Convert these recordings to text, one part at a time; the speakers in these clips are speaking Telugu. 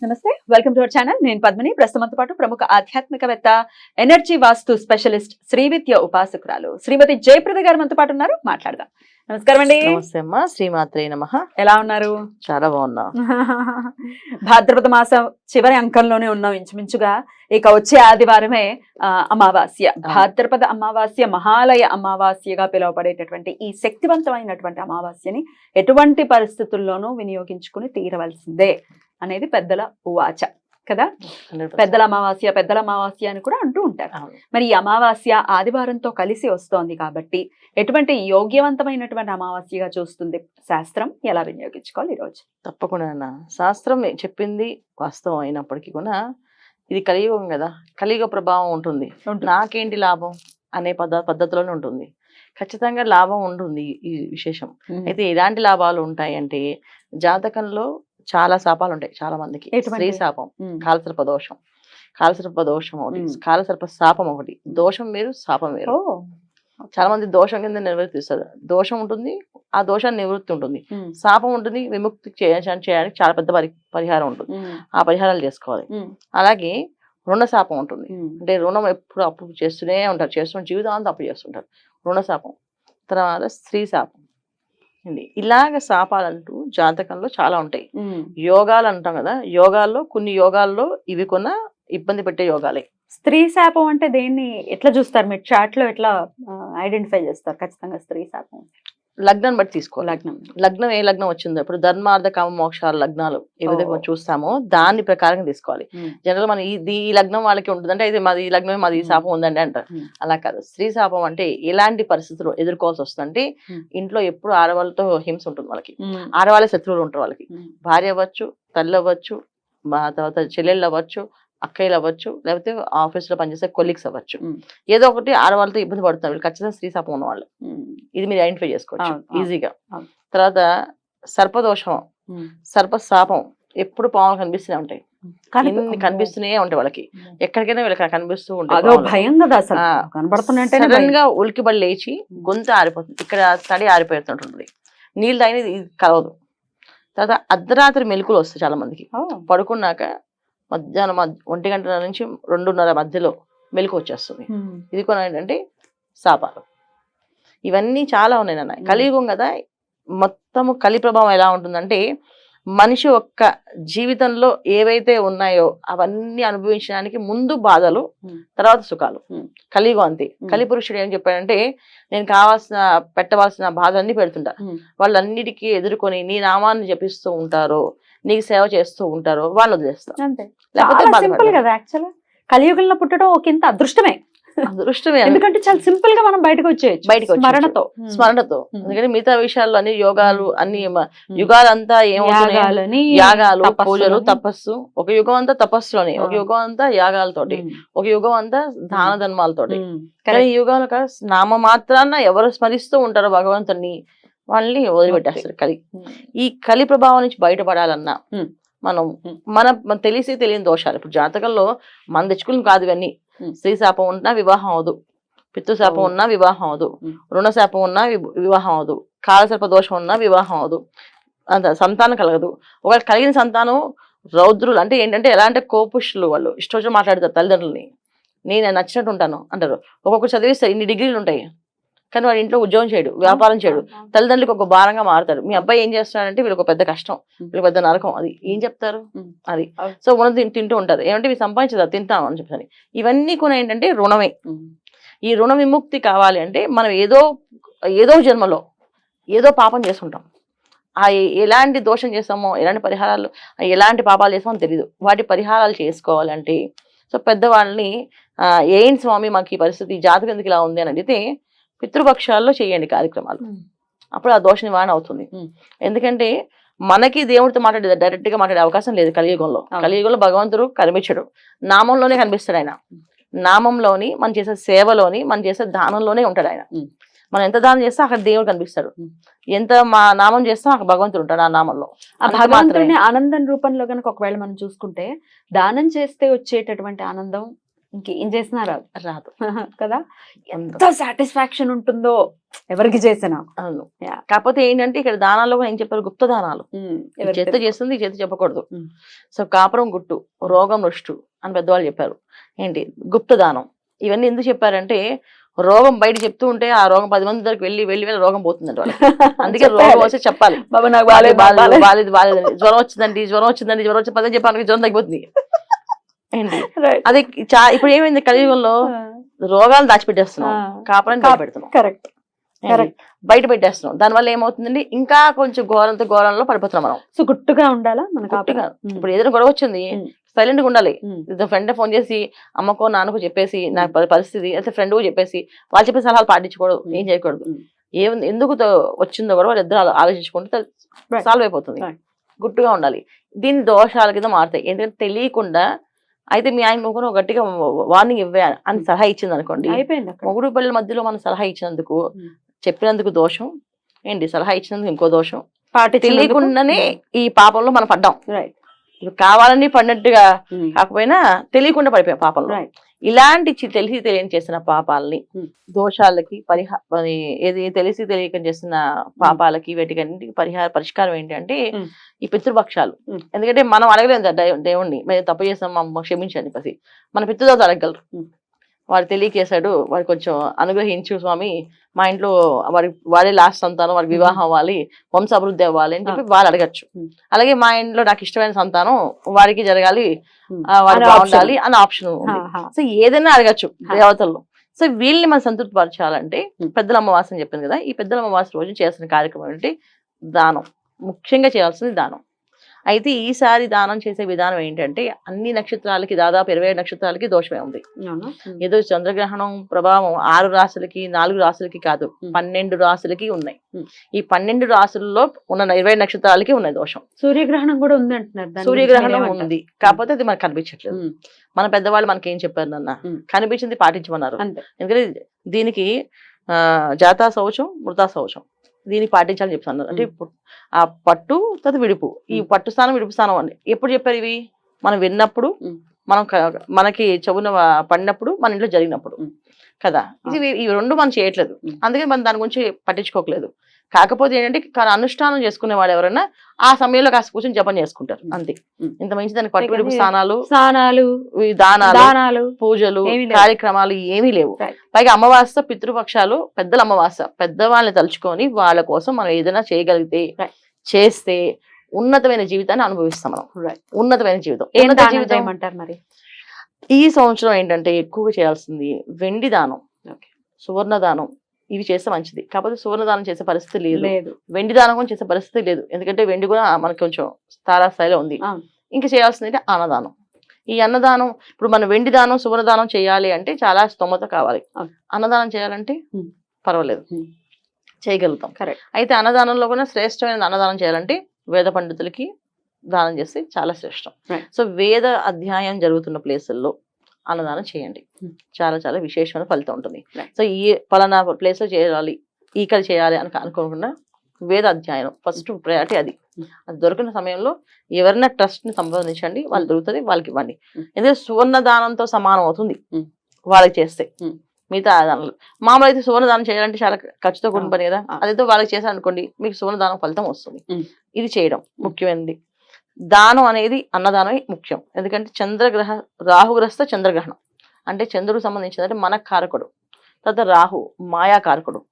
నమస్తే వెల్కమ్ టు అవర్ ఛానల్. నేను పద్మిని. ప్రస్తుతంతో పాటు ప్రముఖ ఆధ్యాత్మికవేత్త ఎనర్జీ వాస్తు స్పెషలిస్ట్ శ్రీవిద్య ఉపాసకురాలు శ్రీమతి జయప్రద గారు మనతో పాటు ఉన్నారు. మాట్లాడదాం. నమస్కారం అండి. నమస్తే అమ్మా. శ్రీమాత్రే నమ. ఎలా ఉన్నారు? చాలా బాగున్నా. భాద్రపద మాసం చివరి అంకంలోనే ఉన్నాం ఇంచుమించుగా. ఇక వచ్చే ఆదివారమే ఆ, అమావాస్య. భాద్రపద అమావాస్య మహాలయ అమావాస్యగా పిలువబడేటటువంటి ఈ శక్తివంతమైనటువంటి అమావాస్యని ఎటువంటి పరిస్థితుల్లోనూ వినియోగించుకుని తీరవలసిందే. అనేది పెద్దల ఉవాచ కదా? 100%. పెద్దల అమావాస్య పెద్దల అమావాస్య అని కూడా అంటూ ఉంటారు. మరి ఈ అమావాస్య ఆదివారంతో కలిసి వస్తోంది కాబట్టి ఎటువంటి యోగ్యవంతమైనటువంటి అమావాస్యగా చూస్తుంది శాస్త్రం? ఎలా వినియోగించుకోవాలి ఈ రోజు తప్పకుండా అన్న. శాస్త్రం చెప్పింది వాస్తవం అయినప్పటికీ కూడా ఇది కలియుగం కదా. కలియుగ ప్రభావం ఉంటుంది. నాకేంటి లాభం అనే పద్ధ పద్ధతిలోనే ఉంటుంది. ఖచ్చితంగా లాభం ఉంటుంది ఈ విశేషం. అయితే ఎలాంటి లాభాలు ఉంటాయి అంటే జాతకంలో చాలా శాపాలు ఉంటాయి చాలా మందికి? స్త్రీ శాపం. కాలసర్ప దోషం కాలసర్ప దోషం ఒకటి. కాలసర్ప శాపం ఒకటి దోషం వేరు శాపం వేరు. చాలా మంది దోషం కింద నివర్తిస్తారు దోషం ఉంటుంది ఆ దోషాన్ని నివృత్తి ఉంటుంది. శాపం ఉంటుంది విముక్తి చేయ- చేయడానికి చాలా పెద్ద పరి పరిహారం ఉంటుంది. ఆ పరిహారాలు చేసుకోవాలి. అలాగే రుణ శాపం ఉంటుంది. అంటే రుణం ఎప్పుడు అప్పు చేస్తూనే ఉంటారు చేస్తున్న జీవితాంతం అప్పు చేస్తుంటారు రుణ శాపం తర్వాత స్త్రీ శాపం ఇది ఇలాగ శాపాలంటూ జాతకంలో చాలా ఉంటాయి. యోగాలు అంటాం కదా యోగాల్లో కొన్ని యోగాల్లో ఇవి కొన్న ఇబ్బంది పెట్టే యోగాలే. స్త్రీ శాపం అంటే దేన్ని ఎట్లా చూస్తారు మీరు? చాట్లో ఎట్లా ఐడెంటిఫై చేస్తారు? ఖచ్చితంగా స్త్రీ శాపం. లగ్నాన్ని బట్టి తీసుకోవాలి లగ్నం లగ్నం ఏ లగ్నం వచ్చిందో ఇప్పుడు ధర్మార్థ కామ మోక్షాల లగ్నాలు ఏ విధంగా. చూస్తామో దాని ప్రకారంగా తీసుకోవాలి. జనరల్ మన ఈ ఈ లగ్నం వాళ్ళకి ఉంటుంది అంటే ఇది మాది ఈ లగ్నమే మాది ఈ. శాపం ఉందండి అంటారు. అలా కాదు స్త్రీ శాపం అంటే ఎలాంటి పరిస్థితులు ఎదుర్కోవాల్సి వస్తుందంటే. ఇంట్లో ఎప్పుడు ఆడవాళ్ళతో హింస ఉంటుంది వాళ్ళకి. ఆడవాళ్ళ శత్రువులు ఉంటారు వాళ్ళకి. భార్య అవ్వచ్చు తల్లి అవ్వచ్చు మా తర్వాత చెల్లెళ్ళు అవ్వచ్చు అక్కయ్యలు అవ్వచ్చు లేకపోతే ఆఫీస్లో పనిచేసే కొలీగ్స్ అవ్వచ్చు. ఏదో ఒకటి ఆడవాళ్ళతో ఇబ్బంది పడుతున్నారు వీళ్ళు ఖచ్చితంగా స్త్రీ శాపం ఉన్న వాళ్ళు. ఇది మీరు ఐడెంటిఫై చేసుకోవచ్చు ఈజీగా. తర్వాత సర్పదోషం. సర్ప శాపం ఎప్పుడు పాములు కనిపిస్తూనే ఉంటాయి. కానీ కనిపిస్తూనే ఉంటాయి వాళ్ళకి. ఎక్కడికైనా వీళ్ళకి కనిపిస్తూ ఉంటాయి సడన్గా ఉలికిబడి లేచి గొంతు ఆరిపోతుంది. ఇక్కడ తడి ఆరిపోతుంటుంది నీళ్ళు తాగిన ఇది కలవదు. తర్వాత అర్ధరాత్రి మెలకులు వస్తాయి చాలా మందికి పడుకున్నాక మధ్యాహ్నం మధ్య- ఒంటి గంట నుంచి రెండున్నర మధ్యలో మెలకు వచ్చేస్తుంది ఇది కూడా ఏంటంటే శాపాలు ఇవన్నీ చాలా ఉన్నాయి నాన్న. కలియుగం కదా మొత్తము కలి ప్రభావం ఎలా ఉంటుందంటే మనిషి ఒక్క జీవితంలో ఏవైతే ఉన్నాయో అవన్నీ అనుభవించడానికి ముందు బాధలు. తర్వాత సుఖాలు. కలియుగం అంతే. కలిపురుషుడు ఏం చెప్పాడంటే నేను కావాల్సిన పెట్టవలసిన బాధలన్నీ పెడుతుంటా. వాళ్ళన్నిటికీ ఎదుర్కొని నీ నామాన్ని జపిస్తూ ఉంటారో నీకు సేవ చేస్తూ ఉంటారో వాళ్ళు వదిలేస్తాం అంతే లేకపోతే సింపుల్. కదా యాక్చువల్ కలియుగంలో పుట్టడం ఒక ఇంత అదృష్టమే అదృష్టమే ఎందుకంటే చాలా సింపుల్గా మనం బయటకు వచ్చేయచ్చు బయటకు. స్మరణతో స్మరణతో. ఎందుకంటే మిగతా విషయాల్లో అన్ని యోగాలు అన్ని. యుగాలంతా ఏమవుతున్నాయి యాగాలు. పూజలు తపస్సు ఒక యుగం అంతా తపస్సులోనే ఒక. యుగం అంతా యాగాలతోటి. ఒక యుగం అంతా దాన ధర్మాలతోటి. కానీ. ఈ యుగాలు నామ మాత్రాన ఎవరు స్మరిస్తూ ఉంటారో భగవంతుని వాళ్ళని వదిలిపెట్టేస్తారు కలి. ఈ కలి ప్రభావం నుంచి బయటపడాలన్నా. మనం. మన మన తెలిసి తెలియని దోషాలు. ఇప్పుడు జాతకంలో మన తెచ్చుకుని కాదు ఇవన్నీ. స్త్రీ శాపం ఉన్నా వివాహం అవదు. పితృ శాపం ఓ. ఉన్నా వివాహం అవదు. మ్మ్. రుణ శాపం ఉన్నా వివాహం అవదు. కాలసర్ప దోషం ఉన్నా వివాహం అవదు. అంత సంతానం కలగదు. ఒకవేళ కలిగిన సంతానం రౌద్రులు అంటే ఏంటంటే ఎలా అంటే కోపుష్లు వాళ్ళు. ఇష్టం మాట్లాడతారు తల్లిదండ్రులని. నేను నచ్చినట్టు ఉంటాను అంటారు. ఒక్కొక్కరు చదివిస్తే ఇన్ని డిగ్రీలు ఉంటాయి. కానీ వాడి ఇంట్లో ఉద్యోగం చేయడు వ్యాపారం చేయడు. తల్లిదండ్రులకు ఒక భారంగా మారుతాడు మీ అబ్బాయి ఏం చేస్తున్నాడంటే వీళ్ళకి ఒక పెద్ద కష్టం వీళ్ళకి పెద్ద నరకం. అది ఏం చెప్తారు. అది. సో తిన్- తింటూ ఉంటారు. ఏమంటే ఇవి సంపాదించదా తింటాం అని చెప్పని ఇవన్నీ కూడా ఏంటంటే రుణమే. ఈ రుణ విముక్తి కావాలి అంటే మనం ఏదో ఏదో జన్మలో ఏదో పాపం చేసుకుంటాం ఆ ఎలాంటి దోషం చేస్తామో ఎలాంటి పరిహారాలు ఎలాంటి పాపాలు చేస్తామో తెలియదు వాటి పరిహారాలు చేసుకోవాలంటే సో పెద్దవాళ్ళని ఏంటి స్వామి మాకు ఈ పరిస్థితి ఈ జాతకం ఎందుకు ఇలా ఉంది అని అడిగితే పితృపక్షాల్లో చేయండి కార్యక్రమాలు. అప్పుడు ఆ దోష నివారణ అవుతుంది. ఎందుకంటే మనకి దేవుడితో మాట్లాడే డైరెక్ట్గా మాట్లాడే అవకాశం లేదు కలియుగంలో. కలియుగంలో భగవంతుడు కనిపించడు నామంలోనే కనిపిస్తాడు ఆయన నామంలోని మనం చేసే సేవలోని మనం చేసే దానంలోనే ఉంటాడు ఆయన. మనం ఎంత దానం చేస్తే అక్కడ దేవుడు కనిపిస్తాడు. ఎంత మా నామం చేస్తాం అక్కడ భగవంతుడు ఉంటాడు ఆ నామంలో ఆ భగవంతుడిని. ఆనందం రూపంలో కనుక ఒకవేళ మనం చూసుకుంటే దానం చేస్తే వచ్చేటటువంటి ఆనందం ఇంకేం చేసినా రాదు రాదు. కదా? ఎంత సాటిస్ఫాక్షన్ ఉంటుందో ఎవరికి చేసినా. అవును. కాకపోతే ఏంటంటే ఇక్కడ దానాల్లో కూడా ఏం చెప్పారు? గుప్త దానాలు. చేత? చేస్తుంది చేత చెప్పకూడదు. సో కాపురం గుట్టు రోగం రుష్టు అని పెద్దవాళ్ళు చెప్పారు. ఏంటి? గుప్త దానం. ఇవన్నీ ఎందుకు చెప్పారంటే రోగం బయట చెప్తూ ఉంటే ఆ రోగం పది మంది దగ్గరికి వెళ్ళి వెళ్ళి వెళ్ళి రోగం వాళ్ళకి. అందుకే రోగం చెప్పాలి. వస్తే చెప్పాలి. బాబా నాకు బాగాలేదు బాలేదు బాలేదు. జ్వరం వచ్చిందండి జ్వరం వచ్చిందండి జ్వరం వచ్చి పదని చెప్పాను జ్వరం తగ్గిపోతుంది. అది ఇప్పుడు ఏమైంది కలియుగంలో రోగాలు దాచిపెట్టేస్తున్నాం. బయట పెడుతున్నాం కరెక్ట్. బయట పెట్టేస్తున్నాం. దానివల్ల ఏమవుతుందండి? ఇంకా కొంచెం ఘోరంతో ఘోరంలో పడిపోతున్నాం మనం. సో గుట్టుగా ఉండాలా? మన గుట్టుగా. కాపురం? ఇప్పుడు ఏదైనా గొడవ వచ్చింది. సైలెంట్గా ఉండాలి. ఫ్రెండ్ ఫోన్ చేసి అమ్మకో నాన్నకో చెప్పేసి నా పరిస్థితి అయితే ఫ్రెండ్ చెప్పేసి వాళ్ళు చెప్పే సలహాలు పాటించకూడదు. ఏం చేయకూడదు. ఏం ఎందుకు వచ్చిందో కూడా వాళ్ళు ఇద్దరు ఆలో- ఆలోచించుకుంటే. సాల్వ్ అయిపోతుంది. గుట్టుగా ఉండాలి. దీని దోషాల కింద మారుతాయి. ఎందుకంటే తెలియకుండా అయితే మీ ఆయన మొగుడు గట్టిగా వార్నింగ్ ఇవ్వే అని. సలహా ఇచ్చింది అనుకోండి మొగుడు పిల్లల మధ్యలో మనం సలహా ఇచ్చినందుకు. చెప్పినందుకు దోషం. ఏంటి? సలహా ఇచ్చినందుకు ఇంకో దోషం. పాటించినందుకు- తెలియకుండానే ఈ పాపంలో మనం పడ్డాం. కావాలని పడినట్టుగా కాకపోయినా తెలియకుండా పడిపోయాం పాపంలో. ఇలాంటి తెలిసి తెలియని చేసిన పాపాలని. దోషాలకి పరిహా ఏది తెలిసి తెలియక చేసిన పాపాలకి వీటికన్నిటికి పరిహార పరిష్కారం ఏంటంటే. ఈ పితృపక్షాలు. ఎందుకంటే మనం దై- దేవుణ్ణి మేము తప్పు చేస్తాం క్షమించండి చెప్పేసి మన పితృదేవత అడగగలరు Hmm. వాడు తెలియకేశాడు వాడు కొంచెం అనుగ్రహించు స్వామి మా ఇంట్లో వారి వాడే లాస్ట్ సంతానం వారికి వివాహం అవ్వాలి వంశ అభివృద్ధి అవ్వాలి అని చెప్పి వాళ్ళు అడగచ్చు. అలాగే మా ఇంట్లో నాకు ఇష్టమైన సంతానం వారికి జరగాలి option. బాగుండాలి అన్న ఆప్షన్ ఉంది. సో ఏదైనా అడగచ్చు. దేవతల్లో సో వీళ్ళని మనం సంతృప్తి పరచాలంటే. పెద్దల అని చెప్పింది కదా ఈ పెద్దల అమావాస్య రోజు చేసిన కార్యక్రమం ఏంటి దానం ముఖ్యంగా చేయాల్సింది దానం అయితే ఈసారి దానం చేసే విధానం ఏంటంటే అన్ని నక్షత్రాలకి దాదాపు ఇరవై ఏడు నక్షత్రాలకి దోషమే ఉంది. ఏదో చంద్రగ్రహణం ప్రభావం ఆరు రాశులకి నాలుగు రాశులకి కాదు. పన్నెండు రాశులకి ఉన్నాయి. ఈ పన్నెండు రాశుల్లో ఉన్న ఇరవై నక్షత్రాలకి ఉన్నాయి దోషం. సూర్యగ్రహణం కూడా ఉంది అంటున్నారు. సూర్యగ్రహణం? ఉంది. కాకపోతే అది మనకు కనిపించట్లేదు. మన పెద్దవాళ్ళు మనకి ఏం చెప్పారు నాన్న. కనిపించింది పాటించమన్నారు. ఎందుకంటే దీనికి ఆ, జాతా శౌచం మృతా శౌచం. దీనికి పాటించాలని చెప్తున్నారు అంటే ఇప్పుడు ఆ పట్టు తర్వాత విడుపు. ఈ. పట్టు స్థానం విడుపు స్థానం అండి. ఎప్పుడు చెప్పారు ఇవి? మనం విన్నప్పుడు. మనం మనకి చెవున పడినప్పుడు మన ఇంట్లో జరిగినప్పుడు. కదా ఇది ఈ రెండు మనం చేయట్లేదు. అందుకని మనం దాని గురించి పట్టించుకోకలేదు కాకపోతే ఏంటంటే కానీ అనుష్ఠానం చేసుకునే వాళ్ళు ఎవరైనా ఆ సమయంలో కాస్త కూర్చొని జపం చేసుకుంటారు. అంతే. ఇంత మంచి దానికి పట్టు విడుపు అందుకని స్థానాలు స్నానాలు ఈ దానాలు పూజలు. కార్యక్రమాలు ఏమీ లేవు. పైగా అమావాస్య పితృపక్షాలు పెద్దల అమావాస్య పెద్దవాళ్ళని తలుచుకొని వాళ్ళ కోసం మనం ఏదైనా చేయగలిగితే. చేస్తే ఉన్నతమైన జీవితాన్ని అనుభవిస్తాం మనం. ఉన్నతమైన జీవితం. ఉన్నత జీవితం చేయమంటారు మరి? ఈ సంవత్సరం ఏంటంటే ఎక్కువగా చేయాల్సింది వెండి దానం. సువర్ణ దానం. ఇవి చేస్తే మంచిది. కాకపోతే సువర్ణ దానం చేసే పరిస్థితి లేదు. వెండి దానం కూడా చేసే పరిస్థితి లేదు. ఎందుకంటే వెండి కూడా మనకి కొంచెం తారా స్థాయిలో ఉంది. ఇంకా చేయాల్సింది అయితే అన్నదానం. ఈ అన్నదానం ఇప్పుడు మనం వెండి దానం సువర్ణ దానం చేయాలి అంటే చాలా స్తోమత కావాలి. అన్నదానం చేయాలంటే. పర్వాలేదు. చేయగలుగుతాం. కరెక్ట్. అయితే అన్నదానంలో కూడా శ్రేష్టమైన అన్నదానం చేయాలంటే వేద పండితులకి దానం చేస్తే చాలా శ్రేష్టం. సో వేద అధ్యాయం జరుగుతున్న ప్లేసుల్లో అన్నదానం చేయండి Hmm. చాలా చాలా విశేషమైన ఫలితం ఉంటుంది. సో ఈ పలానా ప్లేస్లో చేయాలి ఇక్కడ చేయాలి అని అనుకోకుండా వేద అధ్యయనం ఫస్ట్ ప్రయారిటీ అది Hmm. అది దొరికిన సమయంలో ఎవరైనా ట్రస్ట్ని సంపాదించండి వాళ్ళు దొరుకుతుంది వాళ్ళకి ఇవ్వండి Hmm. ఎందుకంటే సువర్ణ దానంతో సమానం అవుతుంది Hmm. వాళ్ళకి చేస్తే Hmm. మిగతా దానాలు. మామూలు అయితే సువర్ణ దానం చేయాలంటే చాలా ఖర్చుతో కూడిన Ah. పని కదా. అదైతే వాళ్ళకి చేశారు అనుకోండి మీకు సువర్ణ దానం ఫలితం వస్తుంది. ఇది చేయడం ముఖ్యమైనది. దానం అనేది అన్నదానమే ముఖ్యం. ఎందుకంటే చంద్రగ్రహ రాహుగ్రస్త చంద్రగ్రహణం. అంటే చంద్రుడికి సంబంధించింది అంటే మన కారకుడు. తర్వాత రాహు మాయా కారకుడు.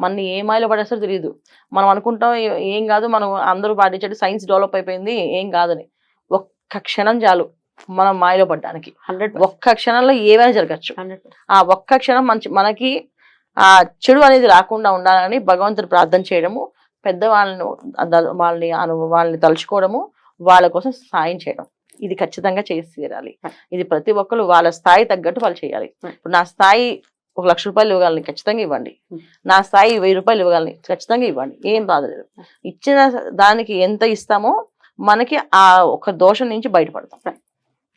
మన ఏ మాయలో పడేస్తారో తెలియదు. మనం అనుకుంటాం ఏ- ఏం కాదు మనం అందరూ పాటించండి సైన్స్ డెవలప్ అయిపోయింది ఏం కాదని. ఒక్క క్షణం చాలు. మనం మాయలో పడ్డానికి. హండ్రెడ్ ఒక్క క్షణంలో ఏమైనా జరగచ్చు. ఆ ఒక్క క్షణం మంచి మనకి ఆ చెడు అనేది రాకుండా ఉండాలని భగవంతుడు ప్రార్థన చేయడము పెద్దవాళ్ళని వాళ్ళని వాళ్ళని తలుచుకోవడము వాళ్ళ కోసం సాయం చేయడం. ఇది ఖచ్చితంగా చేసి తీరాలి. ఇది ప్రతి ఒక్కరు వాళ్ళ స్థాయి తగ్గట్టు వాళ్ళు చేయాలి. ఇప్పుడు నా స్థాయి ఒక లక్ష రూపాయలు ఇవ్వగలని ఖచ్చితంగా ఇవ్వండి. నా స్థాయి వెయ్యి రూపాయలు ఇవ్వగలని ఖచ్చితంగా ఇవ్వండి. ఏం బాధ లేదు ఇచ్చిన దానికి ఎంత ఇస్తామో మనకి ఆ ఒక దోషం నుంచి బయటపడతాం.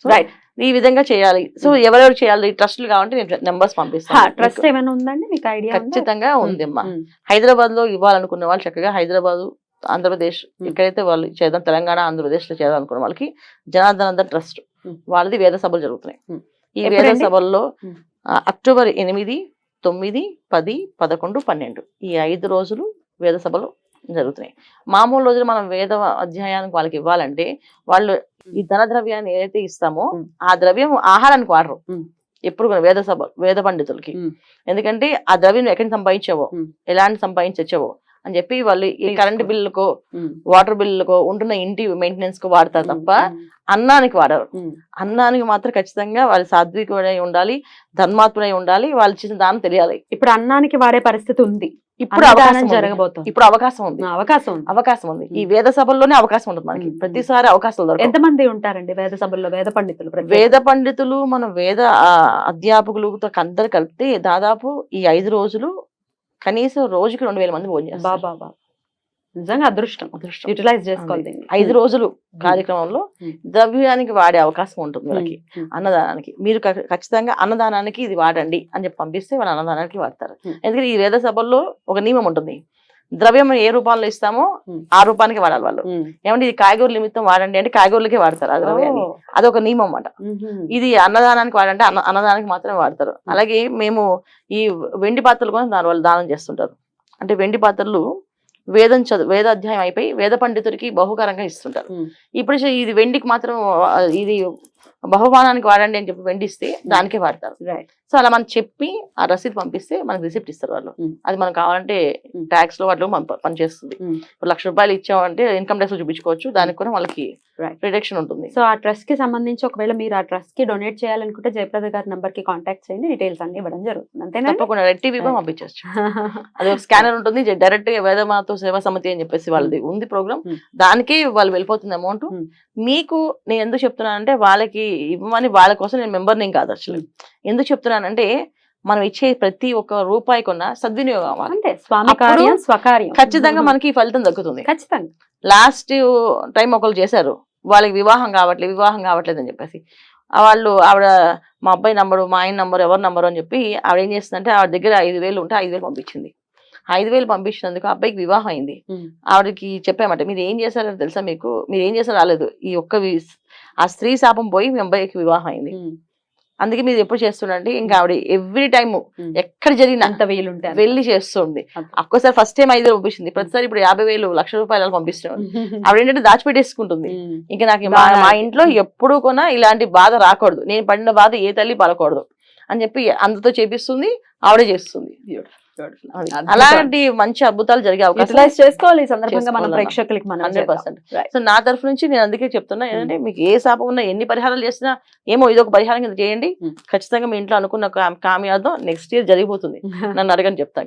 రైట్ ఈ విధంగా చేయాలి. సో ఎవరెవరు చేయాలి? ట్రస్ట్లు కావాలంటే నేను నెంబర్స్ పంపిస్తాను. ట్రస్ట్ ఏమైనా ఉందండి? మీకు ఐడియా ఖచ్చితంగా ఉంది అమ్మా హైదరాబాద్లో ఇవ్వాలనుకున్న వాళ్ళు చక్కగా హైదరాబాద్ ఆంధ్రప్రదేశ్ ఎక్కడైతే వాళ్ళు చేద్దాం తెలంగాణ ఆంధ్రప్రదేశ్లో చేద్దాం అనుకున్న వాళ్ళకి జనార్దనంద ట్రస్ట్ Hmm. వాళ్ళది వేద సభలు జరుగుతున్నాయి. Hmm. ఈ వేద? సభల్లో Hmm. అక్టోబర్ ఎనిమిది తొమ్మిది పది పదకొండు పన్నెండు ఈ ఐదు రోజులు వేద సభలు జరుగుతున్నాయి మామూలు రోజులు మనం వేద అధ్యాయానికి వాళ్ళకి ఇవ్వాలంటే వాళ్ళు ఈ ధన ద్రవ్యాన్ని ఏదైతే ఇస్తామో. ఆ ద్రవ్యం ఆహారానికి వాడరు. ఎప్పుడు కూడా వేద సభ వేద పండితులకి. ఎందుకంటే ఆ ద్రవ్యం ఎక్కడి సంపాదించావో. ఎలాంటి సంపాదించవో అని చెప్పి వాళ్ళు ఈ. కరెంట్ బిల్లుకో వాటర్ బిల్లుకో ఉంటున్న ఇంటి మెయింటెనెన్స్కు వాడతారు తప్ప అన్నానికి వాడరు అన్నానికి మాత్రం ఖచ్చితంగా వాళ్ళు సాత్వికుడై ఉండాలి ధర్మాత్ముడై ఉండాలి వాళ్ళు ఇచ్చిన దానం తెలియాలి ఇప్పుడు అన్నానికి వాడే పరిస్థితి ఉంది ఇప్పుడు అవకాశం. జరగబోతోంది ఇప్పుడు అవకాశం ఉంది అవకాశం ఉంది అవకాశం ఉంది ఈ. వేద సభల్లోనే అవకాశం ఉంటుంది మనకి. ప్రతిసారి అవకాశాలు ఎంతమంది ఉంటారండి వేద సభల్లో వేద పండితులు? వేద పండితులు మన వేద ఆ, అధ్యాపకులు అందరు కలిపితే దాదాపు ఈ ఐదు రోజులు కనీసం రోజుకి రెండు వేల మంది భోజనం. బాబా బాబా నిజంగా అదృష్టం. అదృష్టం. యూటిలైజ్ చేసుకోవాలి దీన్ని ఐదు రోజులు కార్యక్రమంలో. ద్రవ్యానికి వాడే అవకాశం ఉంటుంది వీళ్ళకి. అన్నదానానికి. మీరు ఖచ్చితంగా అన్నదానానికి ఇది వాడండి అని చెప్పి పంపిస్తే వాళ్ళు అన్నదానానికి వాడతారు. ఎందుకంటే ఈ వేద సభల్లో ఒక నియమం ఉంటుంది. ద్రవ్యం ఏ రూపంలో ఇస్తామో. ఆ రూపానికి వాడాలి వాళ్ళు. ఏమంటే ఇది కాయగూర నిమిత్తం వాడండి అంటే కాయగూరలకే వాడతారు ఆ ద్రవ్యాన్ని. అదొక నియమం అన్నమాట. ఇది అన్నదానానికి వాడంటే అన్న అన్నదానానికి మాత్రమే వాడతారు. అలాగే మేము ఈ వెండి పాత్రలు కూడా దాని వాళ్ళు దానం చేస్తుంటారు. అంటే వెండి పాత్రలు వేదం చదువు వేద అధ్యాయం అయిపోయి వేద పండితుడికి బహుకరంగా ఇస్తుంటారు. ఇప్పుడు ఇది వెండికి మాత్రం ఇది బహుమానానికి వాడండి అని చెప్పి వెండి ఇస్తే దానికే వాడతారు. సో అలా మనం చెప్పి ఆ రసీదు పంపిస్తే మనకి రిసిప్ట్ ఇస్తారు వాళ్ళు. అది మనం కావాలంటే. ట్యాక్స్లో మన పనిచేస్తుంది. ఇప్పుడు లక్ష రూపాయలు ఇచ్చామంటే ఇన్కమ్ ట్యాక్స్ చూపించుకోవచ్చు. దానికి కూడా వాళ్ళకి. రిడక్షన్ ఉంటుంది. సో ఆ ట్రస్ట్కి సంబంధించి ఒకవేళ మీరు ఆ ట్రస్ట్కి డొనేట్ చేయాలనుకుంటే జయప్రద గారి నంబర్కి కాంటాక్ట్ చేయండి. డీటెయిల్స్ అన్ని ఇవ్వడం జరుగుతుంది. అంతేనా? తప్పకుండా. రెడ్ టీవీ కూడా. పంపించవచ్చు. అది ఒక స్కానర్ ఉంటుంది. డైరెక్ట్గా వేదమాతో సేవా సమితి అని చెప్పేసి వాళ్ళది ఉంది ప్రోగ్రామ్. దానికే వాళ్ళు వెళ్ళిపోతుంది అమౌంట్. మీకు నేను ఎందుకు చెప్తున్నానంటే వాళ్ళకి ఇవ్వమని వాళ్ళ కోసం నేను మెంబర్ నేను కాదు అసలు ఎందుకు చెప్తున్నానంటే మనం ఇచ్చే ప్రతి ఒక్క రూపాయి కొన్న సద్వినియోగం అవ్వాలి. అంతే స్వామి కార్యం స్వకార్యం. ఖచ్చితంగా మనకి ఫలితం దక్కుతుంది. ఖచ్చితంగా. లాస్ట్ టైం ఒకరు చేశారు వాళ్ళకి వివాహం కావట్లేదు వివాహం కావట్లేదు అని చెప్పేసి. వాళ్ళు ఆవిడ మా అబ్బాయి నంబరు మా ఆయన నంబరు ఎవరి నంబరు అని చెప్పి ఆవిడ ఏం చేస్తుందంటే ఆవిడ దగ్గర ఐదు వేలు ఉంటే ఐదు వేలు పంపించింది. ఐదు వేలు పంపించినందుకు అబ్బాయికి వివాహం అయింది. ఆవిడకి చెప్పామంటే మీరు ఏం చేశారో తెలుసా మీకు? మీరు ఏం చేశారో రాలేదు. ఈ ఒక్క ఆ స్త్రీ శాపం పోయి మీ అబ్బాయికి వివాహం అయింది. అందుకే మీరు ఎప్పుడు చేస్తుండంటే ఇంకా ఆవిడ ఎవ్రీ టైం ఉమ్. ఎక్కడ జరిగినా అంత వీలుంటే అంత. వెళ్ళి చేస్తుంది. ఒక్కోసారి ఫస్ట్ టైం ఐదు వేలు పంపించింది ప్రతిసారి ఇప్పుడు యాభై వేలు లక్ష రూపాయలు పంపిస్తుంది ఆవిడ ఏంటంటే దాచిపెట్టేసుకుంటుంది. ఇంకా నాకు మా ఇంట్లో ఎప్పుడు కూడా ఇలాంటి బాధ రాకూడదు నేను పడిన బాధ ఏ తల్లి పడకూడదు అని చెప్పి అందరితో చేపిస్తుంది ఆవిడే చేస్తుంది. అలాంటి మంచి అద్భుతాలు జరిగే అవకాశం చేసుకోవాలి ఈ సందర్భంగా మనం. ప్రేక్షకులకి మనం హండ్రెడ్. పర్సెంట్. సో నా తరఫు నుంచి నేను అందుకే చెప్తున్నా ఏంటంటే మీకు ఏ శాపం ఉన్నా ఎన్ని పరిహారాలు చేసినా ఏమో ఇది ఒక పరిహారం కింద చేయండి Hmm. ఖచ్చితంగా మీ ఇంట్లో అనుకున్న కామ్యార్థం నెక్స్ట్ ఇయర్ జరిగిపోతుంది నన్ను అడగని చెప్తాను